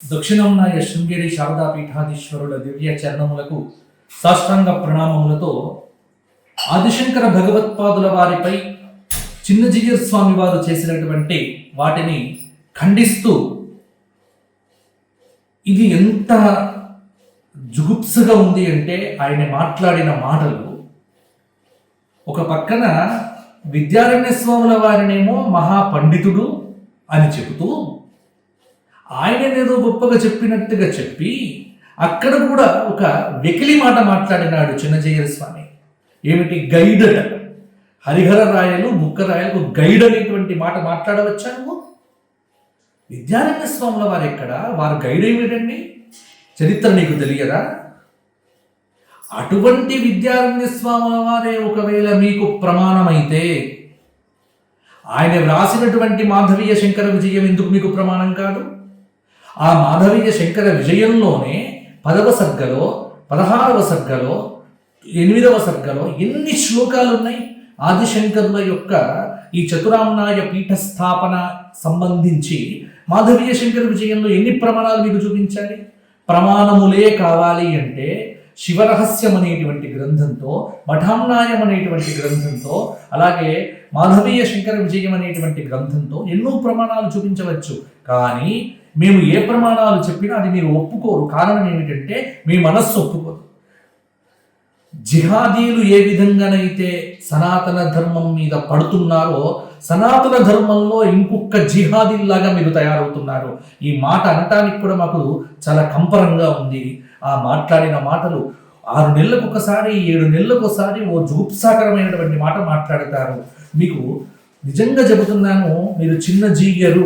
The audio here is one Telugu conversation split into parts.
దక్షిణమున్నాయ శృంగేరి శారదాపీఠాధీశ్వరుల దివ్య చరణములకు సాష్టాంగ ప్రణామములతో ఆదిశంకర భగవత్పాదుల వారిపై చిన్నజీయర్ స్వామి వారు చేసినటువంటి వాటిని ఖండిస్తూ ఇది ఎంత జుగుప్సగా ఉంది అంటే ఆయన మాట్లాడిన మాటలు. ఒక పక్కన విద్యారణ్య స్వాముల వారినేమో మహాపండితుడు అని చెబుతూ ఆయన గొప్పగా చెప్పినట్టుగా చెప్పి అక్కడ కూడా ఒక వెకిలి మాట మాట్లాడినాడు చిన్నజయ్య స్వామి. ఏమిటి? గైడ్ అట హరిహర రాయలు ముక్క రాయలు గైడ్ అనేటువంటి మాట మాట్లాడవచ్చా నువ్వు? విద్యారణ్య స్వాముల వారు ఎక్కడ? వారు గైడ్ ఏమిటండి? చరిత్ర నీకు తెలియదా? అటువంటి విద్యారణ్య స్వాముల వారే ఒకవేళ మీకు ప్రమాణమైతే ఆయన వ్రాసినటువంటి మాధవీయ శంకర విజయం ఎందుకు మీకు ప్రమాణం కాదు? ఆ మాధవీయ శంకర విజయంలోనే పదవ సర్గలో పదహారవ సర్గలో ఎనిమిదవ సర్గలో ఎన్ని శ్లోకాలు ఉన్నాయి ఆదిశంకరుల యొక్క ఈ చతురామ్నాయ పీఠ స్థాపన సంబంధించి మాధవీయ శంకర విజయంలో ఎన్ని ప్రమాణాలు మీకు చూపించాలి? ప్రమాణములే కావాలి అంటే శివరహస్యం అనేటువంటి గ్రంథంతో మఠామ్నాయం అనేటువంటి గ్రంథంతో అలాగే మాధవీయ శంకర విజయం అనేటువంటి గ్రంథంతో ఎన్నో ప్రమాణాలు చూపించవచ్చు. కానీ మేము ఏ ప్రమాణాలు చెప్పినా అది మీరు ఒప్పుకోరు. కారణం ఏమిటంటే మీ మనస్సు ఒప్పుకోదు. జిహాదీలు ఏ విధంగానైతే సనాతన ధర్మం మీద పడుతున్నారో సనాతన ధర్మంలో ఇంకొక జిహాదీల్లాగా మీరు తయారవుతున్నారు. ఈ మాట అనటానికి కూడా మాకు చాలా కంపరంగా ఉంది. ఆ మాట్లాడిన మాటలు ఆరు నెలలకు ఒకసారి ఏడు నెలలకు ఒకసారి ఓ జూప్సాకరమైనటువంటి మాట మాట్లాడతారు. మీకు నిజంగా చెబుతున్నాను మీరు చిన్న జీయరు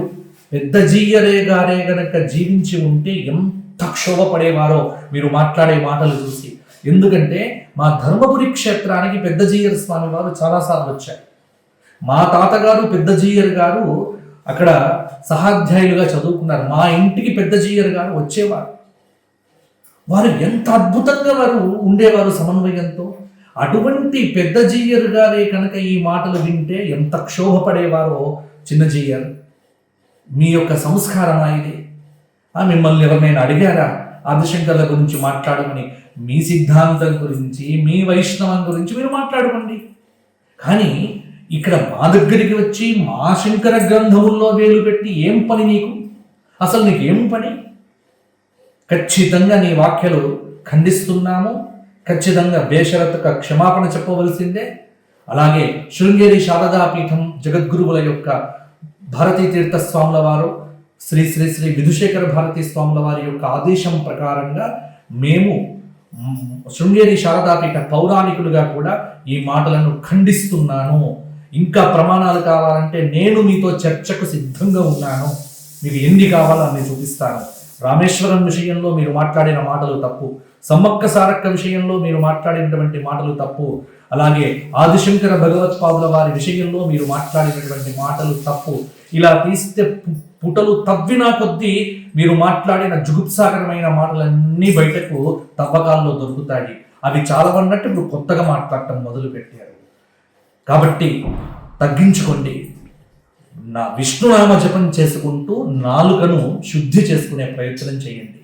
పెద్ద జీయరే గారే గనక జీవించి ఉంటే ఎంత క్షోభపడేవారో మీరు మాట్లాడే మాటలు చూసి. ఎందుకంటే మా ధర్మపురి క్షేత్రానికి పెద్ద జీయర్ స్వామి వారు చాలాసార్లు వచ్చారు. మా తాతగారు పెద్ద జీయర్ గారు అక్కడ సహాధ్యాయులుగా చదువుకున్నారు. మా ఇంటికి పెద్ద జీయర్ గారు వచ్చేవారు. వారు ఎంత అద్భుతంగా వారు ఉండేవారు సమన్వయంతో. అటువంటి పెద్ద జీయర్ గారే కనుక ఈ మాటలు వింటే ఎంత క్షోభపడేవారో చిన్న జీయర్. మీ యొక్క సంస్కారమా ఇది ఆ మిమ్మల్ని ఎవరినైనా అడిగారా? ఆదిశంకర్ల గురించి మాట్లాడమని మీ సిద్ధాంతం గురించి మీ వైష్ణవం గురించి మీరు మాట్లాడుకోండి. కానీ ఇక్కడ మా దగ్గరికి వచ్చి మా శంకర గ్రంథముల్లో వేలు పెట్టి ఏం పని నీకు? అసలు నీకేం పని? ఖచ్చితంగా నీ వాక్యలు ఖండిస్తున్నాము. ఖచ్చితంగా బేషరత్తుగా క్షమాపణ చెప్పవలసిందే. అలాగే శృంగేరి శారదా పీఠం జగద్గురువుల యొక్క భారతీ తీర్థ స్వాముల వారు శ్రీ శ్రీ శ్రీ విధుశేఖర భారతీ స్వాముల వారి యొక్క ఆదేశం ప్రకారంగా మేము శృంగేరి శారదాపీఠ పౌరాణికులుగా కూడా ఈ మాటలను ఖండిస్తున్నాను. ఇంకా ప్రమాణాలు కావాలంటే నేను మీతో చర్చకు సిద్ధంగా ఉన్నాను. మీకు ఎన్ని కావాలో అన్ని చూపిస్తాను. రామేశ్వరం విషయంలో మీరు మాట్లాడిన మాటలు తప్పు. సమ్మక్క సారక్క విషయంలో మీరు మాట్లాడినటువంటి మాటలు తప్పు. అలాగే ఆదిశంకర భగవత్పాదుల వారి విషయంలో మీరు మాట్లాడినటువంటి మాటలు తప్పు. ఇలా తీస్తే పుటలు తవ్వినా కొద్దీ మీరు మాట్లాడిన జుగుప్సాకరమైన మాటలన్నీ బయటకు తవ్వకాల్లో దొరుకుతాయి. అవి చాలా అన్నట్టు ఇప్పుడు కొత్తగా మాట్లాడటం మొదలు పెట్టారు కాబట్టి తగ్గించుకోండి. నా విష్ణునామ జపం చేసుకుంటూ నాలుకను శుద్ధి చేసుకునే ప్రయత్నం చేయండి.